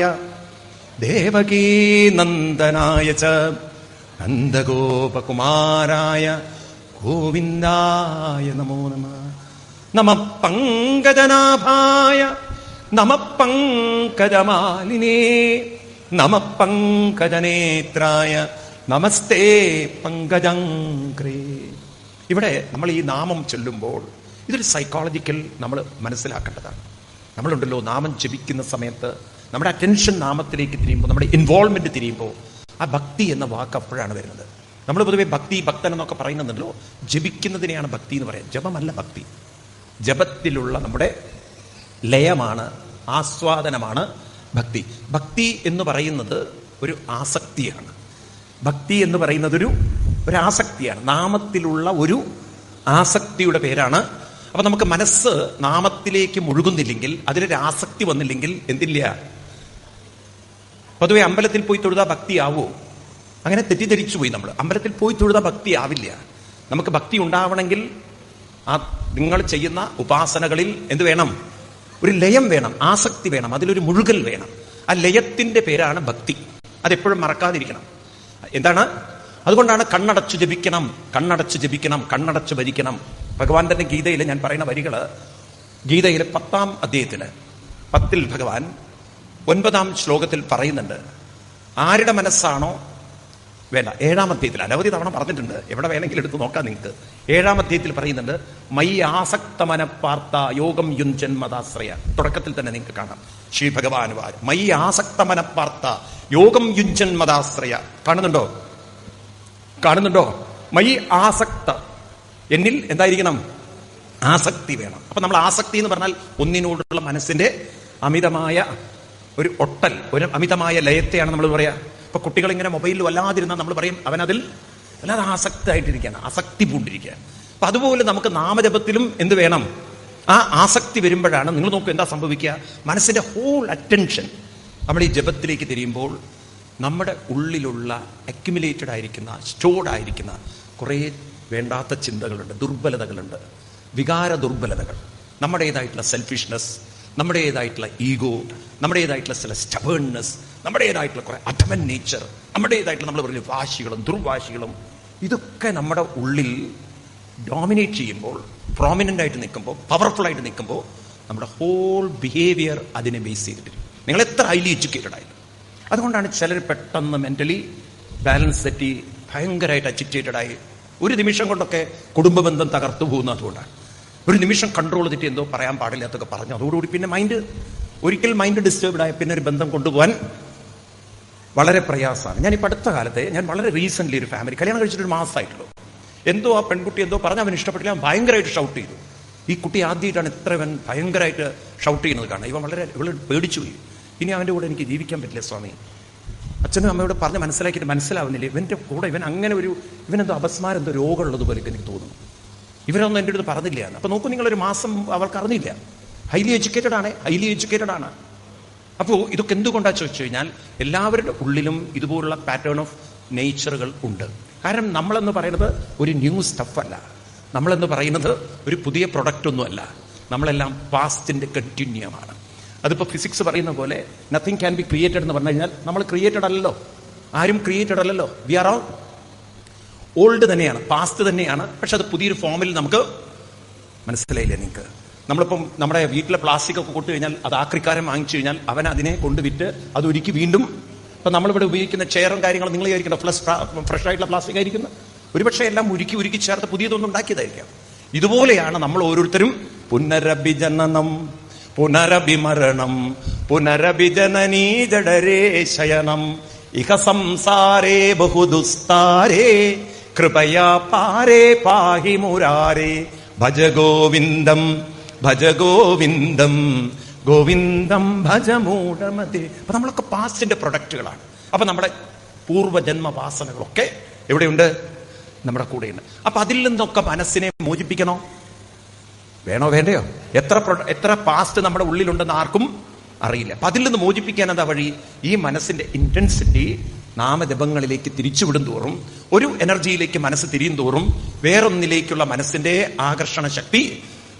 ദേവകീ നന്ദനായ ച നന്ദഗോപകുമാരായ ഗോവിന്ദായ നമോ നമ നമ പങ്കജനാഭായ നമ പങ്കജമാലിനേ നമ പങ്കജനേത്രായ നമസ്തേ പങ്കജംക്രേ ഇവിടെ നമ്മൾ ഈ നാമം ചൊല്ലുമ്പോൾ ഇതൊരു സൈക്കോളജിക്കൽ നമ്മൾ മനസ്സിലാക്കേണ്ടതാണ്. നമ്മളുണ്ടല്ലോ നാമം ജപിക്കുന്ന സമയത്ത് നമ്മുടെ അറ്റൻഷൻ നാമത്തിലേക്ക് തിരിയുമ്പോൾ നമ്മുടെ ഇൻവോൾവ്മെന്റ് തിരിയുമ്പോൾ ആ ഭക്തി എന്ന വാക്ക് അപ്പോഴാണ് വരുന്നത്. നമ്മൾ പൊതുവെ ഭക്തി ഭക്തൻ എന്നൊക്കെ പറയുന്നുണ്ടല്ലോ ജപിക്കുന്നതിനെയാണ് ഭക്തി എന്ന് പറയുന്നത്. ജപമല്ല ഭക്തി. ജപത്തിലുള്ള നമ്മുടെ ലയമാണ് ആസ്വാദനമാണ് ഭക്തി. ഭക്തി എന്ന് പറയുന്നത് ഒരു ആസക്തിയാണ്. ഭക്തി എന്ന് പറയുന്നതൊരു ഒരു ആസക്തിയാണ് നാമത്തിലുള്ള ഒരു ആസക്തിയുടെ പേരാണ്. അപ്പൊ നമുക്ക് മനസ്സ് നാമത്തിലേക്ക് മുഴുകുന്നില്ലെങ്കിൽ അതിലൊരു ആസക്തി വന്നില്ലെങ്കിൽ എന്തില്ല? പൊതുവെ അമ്പലത്തിൽ പോയി തൊഴുതാ ഭക്തി ആവോ? അങ്ങനെ തെറ്റിദ്ധരിച്ചു പോയി നമ്മൾ അമ്പലത്തിൽ പോയി തൊഴുതാ ഭക്തി ആവില്ല. നമുക്ക് ഭക്തി ഉണ്ടാവണമെങ്കിൽ ആ നിങ്ങൾ ചെയ്യുന്ന ഉപാസനകളിൽ എന്ത് വേണം? ഒരു ലയം വേണം ആസക്തി വേണം അതിലൊരു മുഴുകൽ വേണം. ആ ലയത്തിന്റെ പേരാണ് ഭക്തി. അതെപ്പോഴും മറക്കാതിരിക്കണം. എന്താണ്? അതുകൊണ്ടാണ് കണ്ണടച്ച് ജപിക്കണം കണ്ണടച്ച് ജപിക്കണം കണ്ണടച്ച് ഭരിക്കണം. ഭഗവാൻ തന്നെ ഗീതയിൽ ഞാൻ പറയുന്ന വരികൾ ഗീതയിലെ പത്താം അധ്യായത്തിൽ പത്തിൽ ഭഗവാൻ ഒൻപതാം ശ്ലോകത്തിൽ പറയുന്നുണ്ട് ആരുടെ മനസ്സാണോ വേണ്ട. ഏഴാം അധ്യായത്തിൽ അനവധി തവണ പറഞ്ഞിട്ടുണ്ട്. എവിടെ വേണമെങ്കിലും എടുത്ത് നോക്കാം നിങ്ങൾക്ക്. ഏഴാം അധ്യായത്തിൽ പറയുന്നുണ്ട് മൈ ആസക്ത മനപ്പാർത്ത യോഗം യുഞ്ജന്മതാശ്രയ തുടക്കത്തിൽ തന്നെ നിങ്ങൾക്ക് കാണാം. ശ്രീ ഭഗവാൻ മൈ ആസക്ത മനപ്പാർത്ത യോഗം യുഞ്ജന്മതാശ്രയ കാണുന്നുണ്ടോ? കാണുന്നുണ്ടോ? മൈ ആസക്ത. എന്നിൽ എന്തായിരിക്കണം? ആസക്തി വേണം. അപ്പൊ നമ്മൾ ആസക്തി എന്ന് പറഞ്ഞാൽ ഒന്നിനോടുള്ള മനസ്സിന്റെ അമിതമായ ഒരു ഒട്ടൽ ഒരു അമിതമായ ലയത്തെയാണ് നമ്മൾ പറയാ. ഇപ്പൊ കുട്ടികൾ ഇങ്ങനെ മൊബൈലിൽ വല്ലാതിരുന്നാൽ നമ്മൾ പറയും അവനതിൽ വല്ലാതെ ആസക്തമായിട്ടിരിക്കുകയാണ് ആസക്തി പൂണ്ടിരിക്കുകയാണ്. അപ്പൊ അതുപോലെ നമുക്ക് നാമജപത്തിലും എന്ത് വേണം? ആ ആസക്തി വരുമ്പോഴാണ് നിങ്ങൾ നോക്കൂ എന്താ സംഭവിക്കുക? മനസ്സിന്റെ ഹോൾ അറ്റൻഷൻ നമ്മൾ ഈ ജപത്തിലേക്ക് തിരിയുമ്പോൾ നമ്മുടെ ഉള്ളിലുള്ള അക്യുമുലേറ്റഡ് ആയിരിക്കുന്ന സ്റ്റോർഡ് ആയിരിക്കുന്ന കുറേ വേണ്ടാത്ത ചിന്തകളുണ്ട് ദുർബലതകളുണ്ട് വികാര ദുർബലതകൾ നമ്മുടേതായിട്ടുള്ള സെൽഫിഷ്നെസ് നമ്മുടേതായിട്ടുള്ള ഈഗോ നമ്മുടേതായിട്ടുള്ള ചില സ്റ്റബേൺനെസ് നമ്മുടേതായിട്ടുള്ള കുറെ അധമൻ നേച്ചർ നമ്മുടേതായിട്ടുള്ള നമ്മൾ പറഞ്ഞ വാശികളും ദുർവാശികളും ഇതൊക്കെ നമ്മുടെ ഉള്ളിൽ ഡോമിനേറ്റ് ചെയ്യുമ്പോൾ പ്രോമിനന്റ് ആയിട്ട് നിൽക്കുമ്പോൾ പവർഫുൾ ആയിട്ട് നിൽക്കുമ്പോൾ നമ്മുടെ ഹോൾ ബിഹേവിയർ അതിനെ ബേസ് ചെയ്തിട്ടിരിക്കും നിങ്ങൾ എത്ര ഹൈലി എഡ്യൂക്കേറ്റഡ് ആയിരുന്നു അതുകൊണ്ടാണ് ചിലർ പെട്ടെന്ന് മെന്റലി ബാലൻസ് തെറ്റി ഭയങ്കരമായിട്ട് അജിറ്റേറ്റഡ് ആയി. ഒരു നിമിഷം കൊണ്ടൊക്കെ കുടുംബബന്ധം തകർത്തു പോകുന്നത് അതുകൊണ്ടാണ് ഒരു നിമിഷം കൺട്രോൾ തെറ്റി എന്തോ പറയാൻ പാടില്ലാത്തൊക്കെ പറഞ്ഞു. അതോടുകൂടി പിന്നെ മൈൻഡ് ഒരിക്കൽ മൈൻഡ് ഡിസ്റ്റർബ്ഡ് ആയ പിന്നെ ഒരു ബന്ധം കൊണ്ടുപോകാൻ വളരെ പ്രയാസമാണ്. ഞാൻ ഇപ്പം അടുത്ത കാലത്തെ ഞാൻ വളരെ റീസെന്റ് ഒരു ഫാമിലി കല്യാണം കഴിച്ചിട്ട് ഒരു മാസമായിട്ടുള്ളൂ എന്തോ ആ പെൺകുട്ടി എന്തോ പറഞ്ഞ് അവൻ ഇഷ്ടപ്പെട്ടില്ല. അവൻ ഭയങ്കരമായിട്ട് ഷൗട്ട് ചെയ്തു. ഈ കുട്ടി ആദ്യമായിട്ടാണ് ഇത്ര അവൻ ഭയങ്കരമായിട്ട് ഷൗട്ട് ചെയ്യുന്നത് കാണാം ഇവൻ വളരെ ഇവൾ പേടിച്ചു പോയി. ഇനി അവന്റെ കൂടെ എനിക്ക് ജീവിക്കാൻ പറ്റില്ല സ്വാമി. അച്ഛനും അമ്മയോട് പറഞ്ഞ് മനസ്സിലാക്കിയിട്ട് മനസ്സിലാവുന്നില്ല. ഇവന്റെ കൂടെ ഇവൻ അങ്ങനെ ഒരു ഇവനെന്തോ അപസ്മാരം എന്തോ രോഗമുള്ളതുപോലെ എനിക്ക് തോന്നുന്നു. ഇവരൊന്നും എന്റെ അടുത്ത് പറഞ്ഞില്ല. അപ്പൊ നോക്കൂ നിങ്ങളൊരു മാസം അവൾക്ക് അറിഞ്ഞില്ല. ഹൈലി എഡ്യൂക്കേറ്റഡ് ആണ് ഹൈലി എഡ്യൂക്കേറ്റഡ് ആണ്. അപ്പോൾ ഇതൊക്കെ എന്തുകൊണ്ടാണ് ചോദിച്ചു കഴിഞ്ഞാൽ എല്ലാവരുടെ ഉള്ളിലും ഇതുപോലുള്ള പാറ്റേൺ ഓഫ് നേച്ചറുകൾ ഉണ്ട്. കാരണം നമ്മളെന്ന് പറയുന്നത് ഒരു ന്യൂ സ്റ്റഫല്ല നമ്മളെന്ന് പറയുന്നത് ഒരു പുതിയ പ്രൊഡക്റ്റ് ഒന്നുമല്ല നമ്മളെല്ലാം പാസ്റ്റിന്റെ കണ്ടിന്യൂമാണ് അതിപ്പോൾ ഫിസിക്സ് പറയുന്ന പോലെ നത്തിങ് ക്യാൻ ബി ക്രിയേറ്റഡ് എന്ന് പറഞ്ഞു കഴിഞ്ഞാൽ നമ്മൾ ക്രിയേറ്റഡ് അല്ലല്ലോ. ആരും ക്രിയേറ്റഡ് അല്ലല്ലോ. വി ആർ ഓൾ ഓൾഡ് തന്നെയാണ് പാസ്റ്റ് തന്നെയാണ്. പക്ഷെ അത് പുതിയൊരു ഫോമിൽ നമുക്ക് മനസ്സിലായില്ല നിങ്ങൾക്ക്. നമ്മളിപ്പം നമ്മുടെ വീട്ടിലെ പ്ലാസ്റ്റിക് ഒക്കെ കൊട്ട് കഴിഞ്ഞാൽ അത് ആക്രിക്കാരൻ വാങ്ങിച്ചു കഴിഞ്ഞാൽ അവൻ അതിനെ കൊണ്ടുവിറ്റ് അത് ഒരുക്കി വീണ്ടും ഇപ്പം നമ്മളിവിടെ ഉപയോഗിക്കുന്ന ചെയറും കാര്യങ്ങളും നിങ്ങൾ വിചാരിക്കണം ഫ്ലസ് ഫ്രഷ് ആയിട്ടുള്ള പ്ലാസ്റ്റിക് ആയിരിക്കുന്നത് ഒരുപക്ഷെ എല്ലാം ഉരുക്കി ഉരുക്കി ചേർത്ത് പുതിയതൊന്നും ഉണ്ടാക്കിയതായിരിക്കാം. ഇതുപോലെയാണ് നമ്മൾ ഓരോരുത്തരും പുനരഭിജനനം പുനരഭിമരണം പുനരഭിജനനീ ജഡരേ ശയനം. ഇഹ സംസാരേ ബഹുദുസ്താരേ കൃപയാ പാരേ പാഹി മുരാരേ. ഭജ ഗോവിന്ദം ഭജ ഗോവിന്ദം ഗോവിന്ദം ഭജ മൂഢമതി അപ്പൊ നമ്മളൊക്കെ പാസ്റ്റിന്റെ പ്രൊഡക്റ്റുകളാണ്. അപ്പൊ നമ്മുടെ പൂർവജന്മ വാസനകളൊക്കെ എവിടെയുണ്ട്? നമ്മുടെ കൂടെയുണ്ട്. അപ്പൊ അതിൽ നിന്നൊക്കെ മനസ്സിനെ മോചിപ്പിക്കണോ? വേണോ വേണ്ടയോ? എത്ര എത്ര പാസ്റ്റ് നമ്മുടെ ഉള്ളിലുണ്ടെന്ന് ആർക്കും അറിയില്ല. അപ്പൊ അതിൽ നിന്ന് മോചിപ്പിക്കാൻ എന്താ വഴി? ഈ മനസ്സിന്റെ ഇന്റൻസിറ്റി നാമജപങ്ങളിലേക്ക് തിരിച്ചുവിടും തോറും ഒരു എനർജിയിലേക്ക് മനസ്സ് തിരിയും തോറും വേറൊന്നിലേക്കുള്ള മനസ്സിന്റെ ആകർഷണ ശക്തി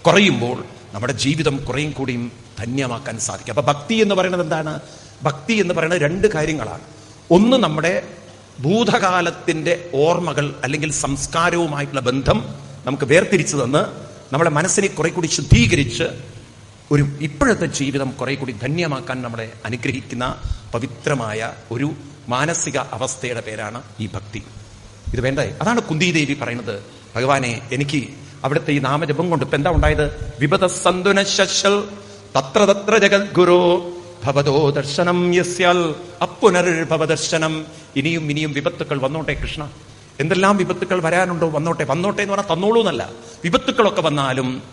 കുറയുമ്പോൾ നമ്മുടെ ജീവിതം കുറയും കൂടിയും ധന്യമാക്കാൻ സാധിക്കും. അപ്പൊ ഭക്തി എന്ന് പറയുന്നത് എന്താണ്? ഭക്തി എന്ന് പറയുന്നത് രണ്ട് കാര്യങ്ങളാണ്. ഒന്ന് നമ്മുടെ ഭൂതകാലത്തിന്റെ ഓർമ്മകൾ അല്ലെങ്കിൽ സംസ്കാരവുമായിട്ടുള്ള ബന്ധം നമുക്ക് വേർതിരിച്ചു തന്ന് നമ്മുടെ മനസ്സിനെ കുറെ കൂടി ശുദ്ധീകരിച്ച് ഒരു ഇപ്പോഴത്തെ ജീവിതം കുറെ കൂടി ധന്യമാക്കാൻ നമ്മളെ അനുഗ്രഹിക്കുന്ന പവിത്രമായ ഒരു മാനസിക അവസ്ഥയുടെ പേരാണ് ഈ ഭക്തി. ഇത് വേണ്ടേ? അതാണ് കുന്തിദേവി പറയുന്നത്. ഭഗവാനെ എനിക്ക് അവിടുത്തെ ഈ നാമജപം കൊണ്ട് ഇപ്പൊ എന്താ ഉണ്ടായത്? വിപത സന്തുന ശശൽ തത്ര തത്ര ജഗദ്ഗുരു ഭവതോ ദർശനം യസ്യാൽ അപ്പുനർ ഭവദർശനം ഇനിയും ഇനിയും വിപത്തുക്കൾ വന്നോട്ടെ കൃഷ്ണ. എന്തെല്ലാം വിപത്തുക്കൾ വരാനുണ്ടോ? വന്നോട്ടെ. വന്നോട്ടെ എന്ന് പറഞ്ഞാൽ തന്നോളൂ എന്നല്ല. വിപത്തുക്കളൊക്കെ വന്നാലും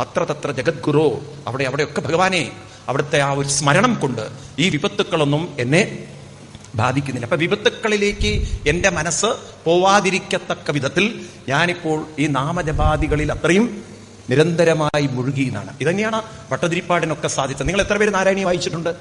തത്ര തത്ര ജഗദ്ഗുരു അവിടെ അവിടെയൊക്കെ ഭഗവാനെ അവിടുത്തെ ആ ഒരു സ്മരണം കൊണ്ട് ഈ വിപത്തുക്കളൊന്നും എന്നെ ബാധിക്കുന്നില്ല. അപ്പൊ വിപത്തുക്കളിലേക്ക് എന്റെ മനസ്സ് പോവാതിരിക്കത്തക്ക വിധത്തിൽ ഞാനിപ്പോൾ ഈ നാമജപാദികളിൽ അത്രയും നിരന്തരമായി മുഴുകി എന്നാണ്. ഇതന്നെയാണ് ഭട്ടതിരിപ്പാടിനൊക്കെ സാധിച്ചത്. നിങ്ങൾ എത്ര പേര് നാരായണീയം വായിച്ചിട്ടുണ്ട്?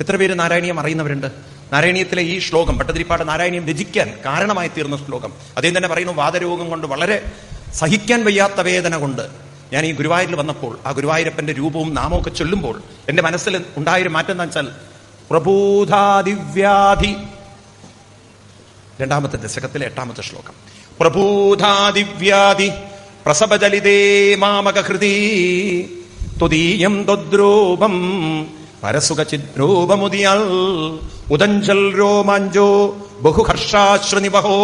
എത്ര പേര് നാരായണീയം അറിയുന്നവരുണ്ട്? നാരായണീയത്തിലെ ഈ ശ്ലോകം ഭട്ടതിരിപ്പാട് നാരായണീയം രചിക്കാൻ കാരണമായി തീർന്ന ശ്ലോകം. അദ്ദേഹം തന്നെ പറയുന്നു വാദരോഗം കൊണ്ട് വളരെ സഹിക്കാൻ വയ്യാത്ത വേദന കൊണ്ട് ഞാൻ ഈ ഗുരുവായൂരിൽ വന്നപ്പോൾ ആ ഗുരുവായൂരപ്പന്റെ രൂപവും നാമവും ഒക്കെ ചൊല്ലുമ്പോൾ എന്റെ മനസ്സിൽ ഉണ്ടായൊരു മാറ്റം എന്താ വെച്ചാൽ പ്രബോധാദിവ്യാധി. രണ്ടാമത്തെ ദശകത്തിലെ എട്ടാമത്തെ ശ്ലോകം. പ്രഭൂതാദിവ്യാധി പ്രസവജലിതേ മാമകഹൃതി തുദീയം ത്വദ്രൂപം പരസുഖചിദ്രൂപമുദിയാൽ ഉദഞ്ചൽ രോമാഞ്ചോ ബഹുഹർഷാശ്രുനിവഹോ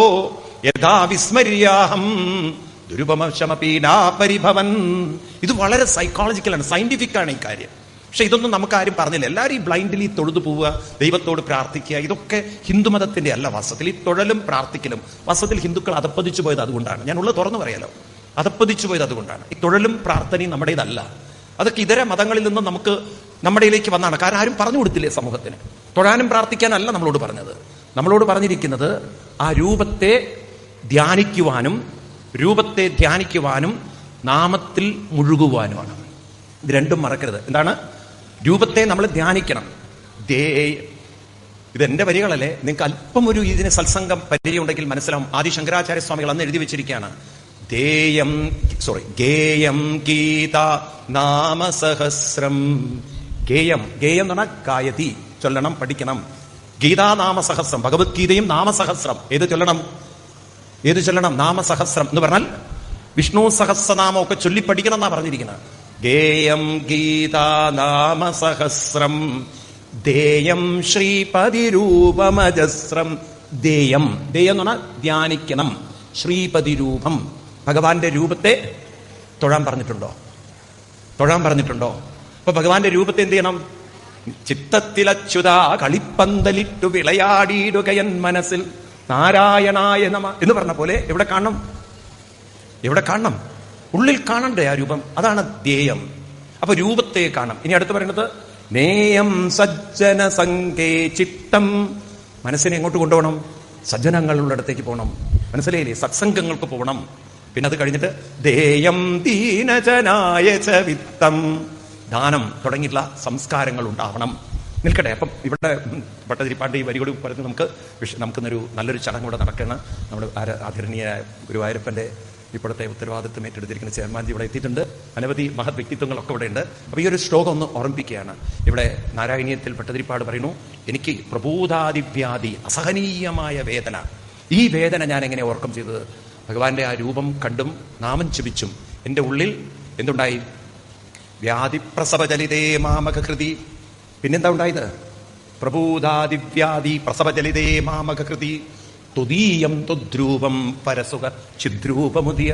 യഥാ വിസ്മര്യാഹം ദുരുപമശമപീഡാപരിഭവൻ. ഇത് വളരെ സൈക്കോളജിക്കലാണ് സയന്റിഫിക് ആണ് ഈ കാര്യം. പക്ഷെ ഇതൊന്നും നമുക്ക് ആരും പറഞ്ഞില്ല. എല്ലാവരും ഈ ബ്ലൈൻഡ്ലി തൊഴുതു പോവുക ദൈവത്തോട് പ്രാർത്ഥിക്കുക ഇതൊക്കെ ഹിന്ദുമതത്തിന്റെ അല്ല വാസ്തവത്തിൽ ഈ തൊഴലും പ്രാർത്ഥിക്കലും വാസ്തവത്തിൽ ഹിന്ദുക്കൾ അതപ്പതിച്ചു പോയത് അതുകൊണ്ടാണ്. ഞാൻ ഉള്ളത് തുറന്നു പറയാലോ? അതപ്പതിച്ചു പോയത് അതുകൊണ്ടാണ്. ഈ തൊഴലും പ്രാർത്ഥനയും നമ്മുടേതല്ല. അതൊക്കെ ഇതര മതങ്ങളിൽ നിന്നും നമുക്ക് നമ്മുടെയിലേക്ക് വന്നാണ്. കാരണം ആരും പറഞ്ഞു കൊടുത്തില്ലേ സമൂഹത്തിന്? തൊഴാനും പ്രാർത്ഥിക്കാനല്ല നമ്മളോട് പറഞ്ഞത്. നമ്മളോട് പറഞ്ഞിരിക്കുന്നത് ആ രൂപത്തെ ധ്യാനിക്കുവാനും രൂപത്തെ ധ്യാനിക്കുവാനും നാമത്തിൽ മുഴുകുവാനുമാണ്. ഇത് രണ്ടും മറക്കരുത്. എന്താണ്? രൂപത്തെ നമ്മൾ ധ്യാനിക്കണം. ദേ എന്റെ വരികളല്ലേ? നിങ്ങൾക്ക് അല്പം ഒരു ഇതിന് സത്സംഗം പരിചയമുണ്ടെങ്കിൽ മനസ്സിലാവും. ആദി ശങ്കരാചാര്യ സ്വാമികൾ അന്ന് എഴുതി വെച്ചിരിക്കുകയാണ്. ദേയം സോറി ഗേയം ഗീത നാമസഹസ്രം. ഗേയം ഗേയം എന്ന് പറഞ്ഞാൽ ഗായതി ചൊല്ലണം പഠിക്കണം. ഗീതാ നാമസഹസ്രം ഭഗവത്ഗീതയും നാമസഹസ്രം. ഏത് ചൊല്ലണം? ഏത് ചൊല്ലണം? നാമസഹസ്രം എന്ന് പറഞ്ഞാൽ വിഷ്ണു സഹസ്രനാമം ഒക്കെ ചൊല്ലി പഠിക്കണം എന്നാ പറഞ്ഞിരിക്കുന്നത്. ഗേയം ഗീതാ നാമസഹസ്രം ദേയം ശ്രീപതി രൂപമജസ്രം ദേയം ദേയം എന്ന് പറഞ്ഞാൽ ധ്യാനിക്കണം ശ്രീപതി രൂപം ഭഗവാന്റെ രൂപത്തെ തൊഴാൻ പറഞ്ഞിട്ടുണ്ടോ? തൊഴാൻ പറഞ്ഞിട്ടുണ്ടോ? അപ്പൊ ഭഗവാന്റെ രൂപത്തെ എന്ത് ചെയ്യണം? ചിത്തത്തിലച്യുത കളിപ്പന്തലിട്ടു വിളയാടിയിടുകയൻ മനസ്സിൽ. നാരായണായ നമ എന്ന് പറഞ്ഞ പോലെ എവിടെ കാണണം? എവിടെ കാണണം? ഉള്ളിൽ കാണണ്ടേ ആ രൂപം? അതാണ് ധ്യേയം. അപ്പൊ രൂപത്തെ കാണാം. ഇനി അടുത്ത് പറയുന്നത് നേയം സജ്ജന സംഘേ ചിട്ടം മനസ്സിനെ എങ്ങോട്ട് കൊണ്ടുപോകണം? സജ്ജനങ്ങളുടെ അടുത്തേക്ക് പോകണം. മനസ്സിലായില്ലേ? സത്സംഗങ്ങൾക്ക് പോകണം. പിന്നെ അത് കഴിഞ്ഞിട്ട് ദേയം ദീനജനായ വിത്തം. ദാനം തുടങ്ങിയിട്ടുള്ള സംസ്കാരങ്ങൾ ഉണ്ടാവണം നിൽക്കട്ടെ അപ്പം ഇവിടെ ഭട്ടതിരിപ്പാണ്ട് ഈ വരികൾ പറഞ്ഞ് നമുക്ക് നമുക്കിന്നൊരു നല്ലൊരു ചടങ്ങ് ഇവിടെ നടക്കുകയാണ്. നമ്മുടെ ആദരണീയ ആദരണീയനായ ഗുരുവായൂരപ്പന്റെ ഇപ്പോഴത്തെ ഉത്തരവാദിത്വം ഏറ്റെടുത്തിരിക്കുന്ന ചെയർമാൻജി ഇവിടെ എത്തിയിട്ടുണ്ട്. അനവധി മഹത് വ്യക്തിത്വങ്ങളൊക്കെ ഇവിടെ ഉണ്ട് അപ്പോൾ ഈ ഒരു ശ്ലോകം ഒന്ന് ഓർമ്മിപ്പിക്കുകയാണ്. ഇവിടെ നാരായണീയത്തിൽ പട്ടതിരിപ്പാട് പറയുന്നു എനിക്ക് പ്രഭൂതാദിവ്യാധി അസഹനീയമായ വേദന. ഈ വേദന ഞാൻ എങ്ങനെ ഓർക്കം ചെയ്തത്? ഭഗവാന്റെ ആ രൂപം കണ്ടും നാമം ജപിച്ചും എന്റെ ഉള്ളിൽ എന്തുണ്ടായി? വ്യാധിപ്രസവചലിതേ മാമകൃതി പിന്നെന്താ ഉണ്ടായത്? പ്രഭൂതാദിവ്യാധി പ്രസവചലിതേ മാമകൃതി തുതീയം തുദ്രൂപം പരസുഖ ചിദ്രൂപമുദിയ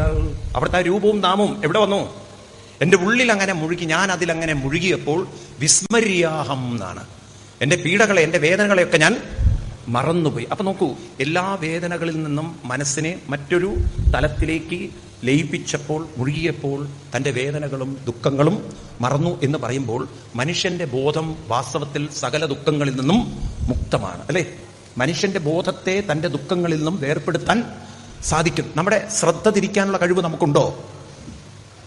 അവിടുത്തെ ആ രൂപവും നാമവും എവിടെ വന്നു? എന്റെ ഉള്ളിൽ അങ്ങനെ മുഴുകി ഞാൻ അതിലങ്ങനെ മുഴുകിയപ്പോൾ വിസ്മര്യാഹം എന്നാണ്. എന്റെ പീഡകളെ എന്റെ വേദനകളെയൊക്കെ ഞാൻ മറന്നുപോയി. അപ്പൊ നോക്കൂ എല്ലാ വേദനകളിൽ നിന്നും മനസ്സിനെ മറ്റൊരു തലത്തിലേക്ക് ലയിപ്പിച്ചപ്പോൾ മുഴുകിയപ്പോൾ തന്റെ വേദനകളും ദുഃഖങ്ങളും മറന്നു എന്ന് പറയുമ്പോൾ മനുഷ്യന്റെ ബോധം വാസ്തവത്തിൽ സകല ദുഃഖങ്ങളിൽ നിന്നും മുക്തമാണ് അല്ലെ? മനുഷ്യന്റെ ബോധത്തെ തന്റെ ദുഃഖങ്ങളിൽ നിന്നും വേർപ്പെടുത്താൻ സാധിക്കും. നമ്മുടെ ശ്രദ്ധ തിരിക്കാനുള്ള കഴിവ് നമുക്കുണ്ടോ?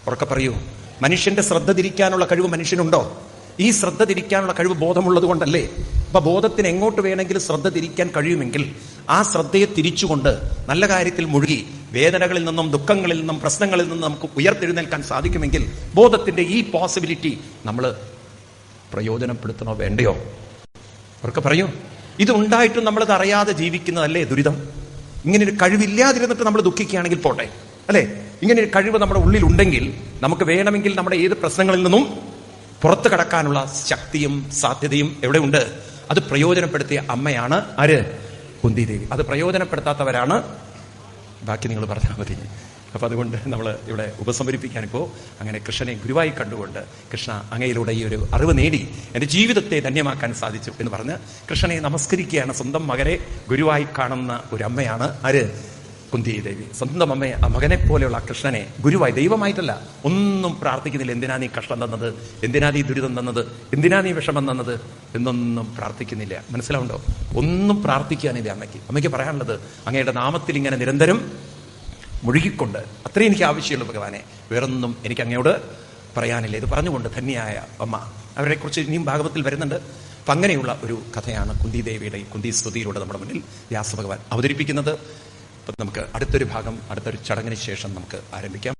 ഉറക്കെ പറയൂ. മനുഷ്യന്റെ ശ്രദ്ധ തിരിക്കാനുള്ള കഴിവ് മനുഷ്യനുണ്ടോ? ഈ ശ്രദ്ധ തിരിക്കാനുള്ള കഴിവ് ബോധമുള്ളത് കൊണ്ടല്ലേ? അപ്പൊ ബോധത്തിന് എങ്ങോട്ട് വേണമെങ്കിലും ശ്രദ്ധ തിരിക്കാൻ കഴിയുമെങ്കിൽ ആ ശ്രദ്ധയെ തിരിച്ചുകൊണ്ട് നല്ല കാര്യത്തിൽ മുഴുകി വേദനകളിൽ നിന്നും ദുഃഖങ്ങളിൽ നിന്നും പ്രശ്നങ്ങളിൽ നിന്നും നമുക്ക് ഉയർത്തെഴുന്നേൽക്കാൻ സാധിക്കുമെങ്കിൽ ബോധത്തിന്റെ ഈ പോസിബിലിറ്റി നമ്മൾ പ്രയോജനപ്പെടുത്തണോ വേണ്ടയോ? അവർക്ക് പറയൂ. ഇത് ഉണ്ടായിട്ടും നമ്മളത് അറിയാതെ ജീവിക്കുന്നതല്ലേ ദുരിതം? ഇങ്ങനെ ഒരു കഴിവില്ലാതിരുന്നിട്ട് നമ്മൾ ദുഃഖിക്കുകയാണെങ്കിൽ പോട്ടെ അല്ലെ? ഇങ്ങനെ ഒരു കഴിവ് നമ്മുടെ ഉള്ളിൽ ഉണ്ടെങ്കിൽ നമുക്ക് വേണമെങ്കിൽ നമ്മുടെ ഏത് പ്രശ്നങ്ങളിൽ നിന്നും പുറത്തു കടക്കാനുള്ള ശക്തിയും സാധ്യതയും എവിടെയുണ്ട്? അത് പ്രയോജനപ്പെടുത്തിയ അമ്മയാണ് ആര്? കുന്തിദേവി. അത് പ്രയോജനപ്പെടുത്താത്തവരാണ്. ബാക്കി നിങ്ങൾ പറഞ്ഞാൽ മതി. അപ്പൊ അതുകൊണ്ട് നമ്മൾ ഇവിടെ ഉപസമരിപ്പിക്കാനിപ്പോൾ അങ്ങനെ കൃഷ്ണനെ ഗുരുവായി കണ്ടുകൊണ്ട് കൃഷ്ണ അങ്ങയിലൂടെ ഈ ഒരു അറിവ് നേടി എന്റെ ജീവിതത്തെ ധന്യമാക്കാൻ സാധിച്ചു എന്ന് പറഞ്ഞ് കൃഷ്ണനെ നമസ്കരിക്കുകയാണ് സ്വന്തം മകനെ ഗുരുവായി കാണുന്ന ഒരു അമ്മയാണ് ആര്? കുന്തി ദേവി സ്വന്തം അമ്മയെ ആ മകനെ പോലെയുള്ള കൃഷ്ണനെ ഗുരുവായി ദൈവമായിട്ടല്ല ഒന്നും പ്രാർത്ഥിക്കുന്നില്ല. എന്തിനാ നീ കഷ്ടം തന്നത്? എന്തിനാ നീ ദുരിതം തന്നത്? എന്തിനാ നീ വിഷമം തന്നത്? എന്നൊന്നും പ്രാർത്ഥിക്കുന്നില്ല. മനസ്സിലാവുണ്ടോ? ഒന്നും പ്രാർത്ഥിക്കാനില്ല അമ്മയ്ക്ക്. അമ്മയ്ക്ക് പറയാനുള്ളത് അങ്ങയുടെ നാമത്തിൽ ഇങ്ങനെ നിരന്തരം മുഴുകിക്കൊണ്ട് അത്രയും എനിക്ക് ആവശ്യമുള്ളൂ ഭഗവാനെ. വേറൊന്നും എനിക്ക് അങ്ങയോട് പറയാനില്ല. ഇത് പറഞ്ഞുകൊണ്ട് ധന്യായ അമ്മ അവരെക്കുറിച്ച് ഇനിയും ഭാഗവത്തിൽ വരുന്നുണ്ട്. അപ്പം അങ്ങനെയുള്ള ഒരു കഥയാണ് കുന്തി ദേവിയുടെ കുന്തി സ്തുതിയിലൂടെ നമ്മുടെ മുന്നിൽ വ്യാസഭഗവാൻ അവതരിപ്പിക്കുന്നത്. അപ്പം നമുക്ക് അടുത്തൊരു ഭാഗം അടുത്തൊരു ചടങ്ങിന് ശേഷം നമുക്ക് ആരംഭിക്കാം.